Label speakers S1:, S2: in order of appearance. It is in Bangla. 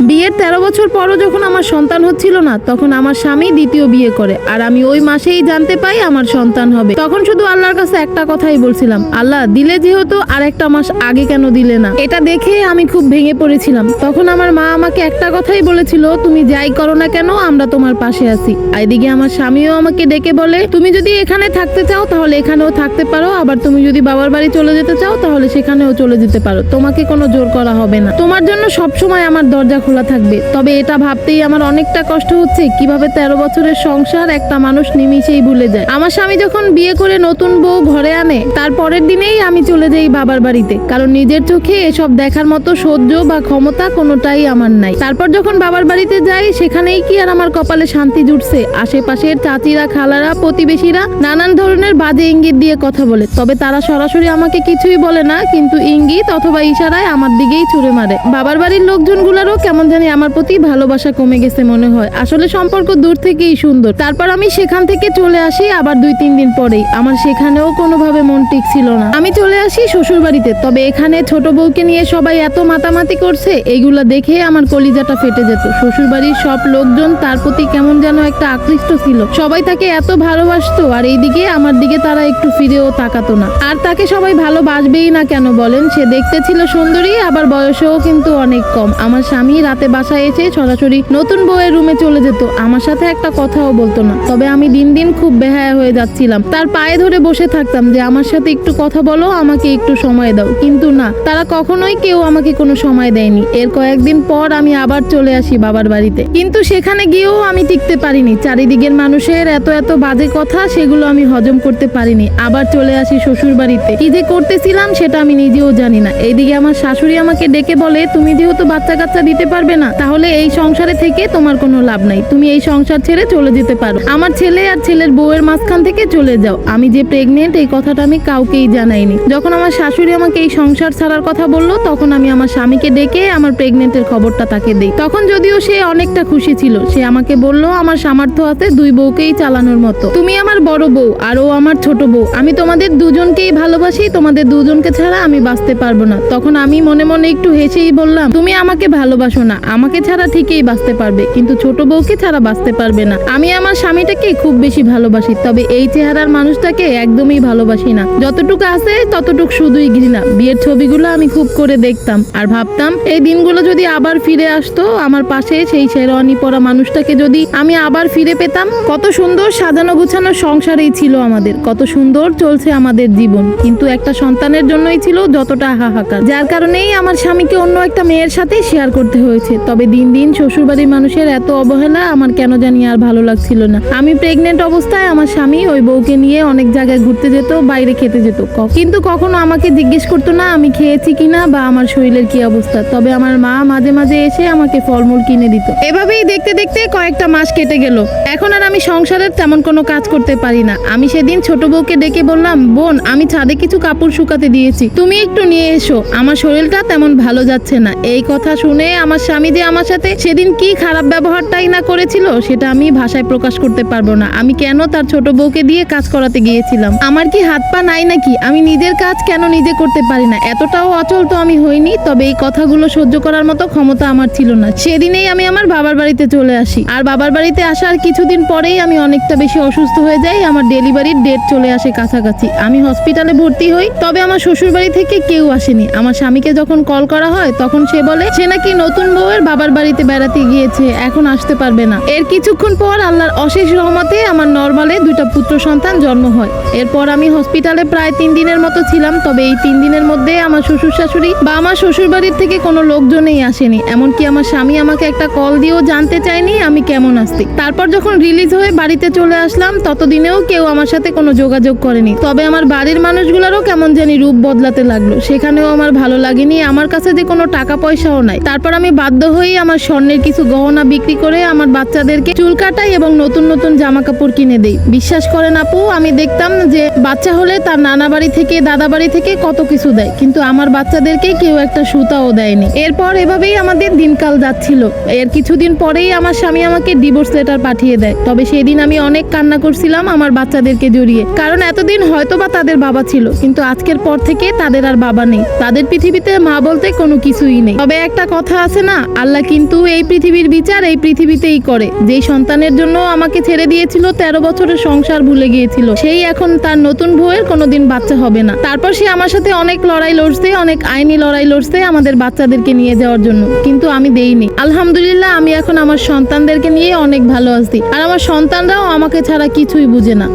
S1: বিয়ের তেরো বছর পরও যখন আমার সন্তান হচ্ছিল না, তখন আমার স্বামী দ্বিতীয় বিয়ে করে, আর আমি ওই মাসেই জানতে পাই আমার সন্তান হবে। তখন শুধু আল্লাহর কাছে একটা কথাই বলছিলাম, আল্লাহ, দিলে যেহেতু আর একটা মাস আগে কেন দিলে না? এটা দেখে আমি খুব ভেঙে পড়েছিলাম। তখন আমার মা আমাকে একটা কথাই বলেছিল, তুমি যাই করো না কেন, আমরা তোমার পাশে আছি। এদিকে আমার স্বামীও আমাকে ডেকে বলে, তুমি যদি এখানে থাকতে চাও, তাহলে এখানেও থাকতে পারো। আবার তুমি যদি বাবার বাড়ি চলে যেতে চাও, তাহলে সেখানেও চলে যেতে পারো। তোমাকে কোনো জোর করা হবে না। তোমার জন্য সবসময় আমার দরজা খোলা থাকবে। তবে এটা ভাবতেই আমার অনেকটা কষ্ট হচ্ছে, কীভাবে তেরো বছরের সংসার একটা মানুষ নিমিশেই ভুলে যায়। আমার স্বামী যখন বিয়ে করে নতুন বউ ঘরে আনে, তার পরের দিনেই আমি চলে যাই বাবার বাড়িতে। কারণ নিজের চোখে এসব দেখার মতো সহ্য বা ক্ষমতা কোনোটাই আমার নাই। তারপর যখন বাবার বাড়িতে যাই, সেখানেই কি আর আমার কপালে শান্তি জুটছে? আশেপাশের চাচিরা, খালারা, প্রতিবেশীরা নানান ধরনের বাজে ইঙ্গিত দিয়ে কথা বলে। তবে তারা সরাসরি আমাকে কিছুই বলে না, কিন্তু ইঙ্গিত অথবা ইশারায় আমার দিকেই ছুড়ে মারে। বাবার বাড়ির লোকজনগুলোরও কেমন জানি আমার প্রতি ভালোবাসা কমে গেছে মনে হয়। আসলে সম্পর্ক দূর থেকেই সুন্দর। তারপর আমি সেখান থেকে চলে আসি আবার দুই তিন দিন পরেই। আমার সেখানেও কোনোভাবে মন টিকছিল না। আমি চলে আসি শ্বশুর বাড়িতে তবে এখানে ছোট বউকে নিয়ে সবাই এত মাতামাতি করছে এইগুলা দেখে আমার কলিজাটা ফেটে যেত। শ্বশুর বাড়ির সব লোকজন তার প্রতি কেমন যেন একটা আকৃষ্ট ছিল। সবাই তাকে এত ভালোবাসতো আর এইদিকে আমার দিকে তারা একটু ফিরেও তাকাতো না। আর তাকে সবাই ভালোবাসবেই না কেন বলেন? সে দেখতে ছিল সুন্দরী, আবার বয়সেও কিন্তু অনেক কম। আমার স্বামী রাতে বাসায় এসে সরাসরি নতুন বউয়ের রুমে চলে যেত। আমার সাথে একটা কথাও বলতো না। তবে আমি দিন দিন খুব বেহায়া হয়ে যাচ্ছিলাম। তার পায়ে ধরে বসে থাকতাম যে, আমার সাথে একটু কথা বলো, আমাকে একটু সময় দাও। কিন্তু না, তারা কখনোই কেউ আমাকে কোনো সময় দেয়নি। এর কয়েকদিন পর আমি আবার চলে আসি বাবার বাড়িতে। কিন্তু সেখানে গিয়েও আমি টিকতে পারিনি। চারিদিকের মানুষের এত এত বাজে কথা, সেগুলো আমি হজম করতে পারিনি। আবার চলে আসি শ্বশুর বাড়িতে। কি যে করতেছিলাম, সেটা আমি নিজেও জানি না। এইদিকে আমার শাশুড়ি আমাকে ডেকে বলে, তুমি যেহেতু বাচ্চা কাচ্চা দিতে পারবে না। তাহলে এই সংসারে থেকে তোমার কোনো লাভ নাই। তুমি এই সংসার ছেড়ে চলে যেতে পারো। আমার ছেলে আর ছেলের বউয়ের মাঝখান থেকে চলে যাও। আমি যে প্রেগনেন্ট এই কথাটা আমি কাউকেই জানাইনি। যখন আমার শাশুড়ি আমাকে এই সংসার ছাড়ার কথা বলল, তখন আমি আমার স্বামীকে ডেকে আমার প্রেগনেন্টের খবরটা তাকে দেই। তখন যদিও সে অনেকটা খুশি ছিল। সে আমাকে বলল, আমার সামর্থ্য আছে দুই বউকেই চালানোর মতো। তুমি আমার বড় বউ আর ও আমার ছোট বউ। আমি তোমাদের দুজনকেই ভালোবাসি। তোমাদের দুজনকে ছাড়া আমি বাঁচতে পারব না। তখন আমি মনে মনে একটু হেসেই বললাম, তুমি আমাকে ভালোবাসো না, আমাকে ছাড়া ঠিকই বাঁচতে পারবে, কিন্তু ছোট বউকে ছাড়া বাঁচতে পারবে না। আমি আমার স্বামীটাকে খুব বেশি ভালোবাসি, তবে এই চেহারার মানুষটাকে একদমই ভালোবাসি না। যতটুকু আছে, ততটুকু শুধুই ঘৃণা। বিয়ের ছবিগুলো আমি খুব করে দেখতাম, আর ভাবতাম, এই দিনগুলো যদি আবার ফিরে আসতো, আমার পাশে সেই শেরওয়ানি পরা মানুষটাকে যদি আমি আবার ফিরে পেতাম, কত সুন্দর সাজানো গুছানো সংসারেই ছিল আমাদের, কত সুন্দর চলছে আমাদের জীবন। কিন্তু একটা সন্তানের জন্যই ছিল যতটা হাহাকার। যার কারণেই আমার স্বামীকে অন্য একটা মেয়ের সাথে শেয়ার করতে হয়েছে। তবে দিন দিন শ্বশুরবাড়ির মানুষের এত অবহেলা আমার কেন জানি আর ভালো লাগছিল না। আমি প্রেগনেন্ট অবস্থায় আমার স্বামী ওই বউকে নিয়ে অনেক জায়গায় ঘুরতে যেত, বাইরে খেতে যেত। কিন্তু কখনো আমাকে জিজ্ঞেস করতো না আমি খেয়েছি কিনা বা আমার শরীরের কি অবস্থা। তবে আমার মা মাঝে মাঝে এসে আমাকে ফলমূল কিনে দিত। এভাবেই দেখতে দেখতে কয়েকটা মাস কেটে গেল। এখন আর আমি সংসারের তেমন কোনো কাজ করতে পারি না। আমি সেদিন ছোট বউকে ডেকে বললাম, বোন, আমি ছাদে কিছু কাপড় শুকাতে দিয়েছি। তুমি একটু নিয়ে এসো। আমার শরীরটা তেমন ভালো যাচ্ছে না। এই কথা শুনে আমার স্বামী যে আমার সাথে সেদিন কি খারাপ ব্যবহারটাই না করেছিল, সেটা আমি ভাষায় প্রকাশ করতে পারব না। আমি কেন তার ছোট বউকে দিয়ে কাজ করাতে গিয়েছিলাম? আমার কি হাত পা নাই নাকি? আমি নিজের কাজ কেন নিজে করতে পারি না? এতটাও অচল তো আমি হইনি, তবে এই কথাগুলো সহ্য করার মতো ক্ষমতা আমার ছিল না। সেদিনেই আমি আমার বাবার বাড়িতে চলে আসি। আর বাবার বাড়িতে আসার কিছুদিন পরেই আমি অনেকটা বেশি অসুস্থ হয়ে যাই, আমার ডেলিভারির ডেট চলে আসে কাছাকাছি। আমি হসপিটালে ভর্তি হই, তবে আমার শ্বশুর বাড়ি থেকে কেউ আসেনি। আমার স্বামীকে যখন কল করা হয়, তখন সে বলে, সে নাকি নতুন বউয়ের বাবার বাড়িতে বেড়াতে গিয়েছে, এখন আসতে পারবে না। এর কিছুক্ষণ পর আল্লাহর অশেষ রহমতে আমার নর্মালে দুইটা পুত্র সন্তান জন্ম হয়। এরপর আমি হসপিটালে প্রায় তিন দিনের মতো ছিলাম, তবে এই তিন দিনের মধ্যে আমার শ্বশুর শাশুড়ি বা আমার শ্বশুর বাড়ির থেকে কোনো লোকজনই আসেনি। এমনকি আমার স্বামী আমাকে একটা কল দিয়েও জানতে চায়নি আমি কেমন আসছি তারপর যখন রিলিজ হয়ে বাড়িতে চলে আসলাম, ততদিনেও কেউ আমার সাথে কোনো যোগাযোগ করেনি। তবে আমার বাড়ির মানুষগুলোরও কেমন জানি রূপ বদলাতে লাগল। সেখানেও আমার ভালো লাগেনি, আমার কাছে যে কোনো টাকা পয়সাও নাই। তারপর আমি বাধ্য হয়েই আমার স্বর্ণের কিছু গহনা বিক্রি করে আমার বাচ্চাদেরকে চুল কাটাই এবং নতুন নতুন জামা কাপড় কিনে দেই। বিশ্বাস করেন আপু, আমি দেখতাম যে বাচ্চা হলে তার নানা বাড়ি থেকে, দাদা বাড়ি থেকে কত কিছু দেয়। কিন্তু আমার বাচ্চাদেরকে কেউ একটা সুতাও দেয়নি। এরপর এভাবেই আমাদের দিনকাল যাচ্ছিল। এর কিছুদিন পরেই আমার স্বামী আমাকে ডিভোর্স লেটার পাঠিয়ে দেয়। তবে সেদিন আমি অনেক কান্না করছিলাম আমার বাচ্চাদেরকে জড়িয়ে। কারণ এতদিন হয়তো বা তাদের বাবা ছিল, কিন্তু আজকের পর থেকে তাদের আর বাবা নেই। তাদের পৃথিবীতে মা বলতে কোনো কিছুই নেই। তবে একটা কথা আছে না, আল্লাহ কিন্তু এই পৃথিবীর বিচার এই পৃথিবীতেই করে। যেই সন্তানের জন্য আমাকে ছেড়ে দিয়েছিল, তেরো বছরের সংসার ভুলে গিয়েছিল। সেই এখন তার নতুন বউয়ের কোনোদিন বাচ্চা হবে না। তারপর সে আমার সাথে অনেক লড়াই লড়ছে, অনেক আইনি লড়াই লড়ছে আমাদের বাচ্চাদেরকে নিয়ে যাওয়ার জন্য। কিন্তু আমি দেইনি। আলহামদুলিল্লাহ, আমি এখন আমার সন্তানদেরকে নিয়ে অনেক ভালো আছি। আর আমার সন্তানরাও আমাকে ছাড়া কিছুই বুঝে না।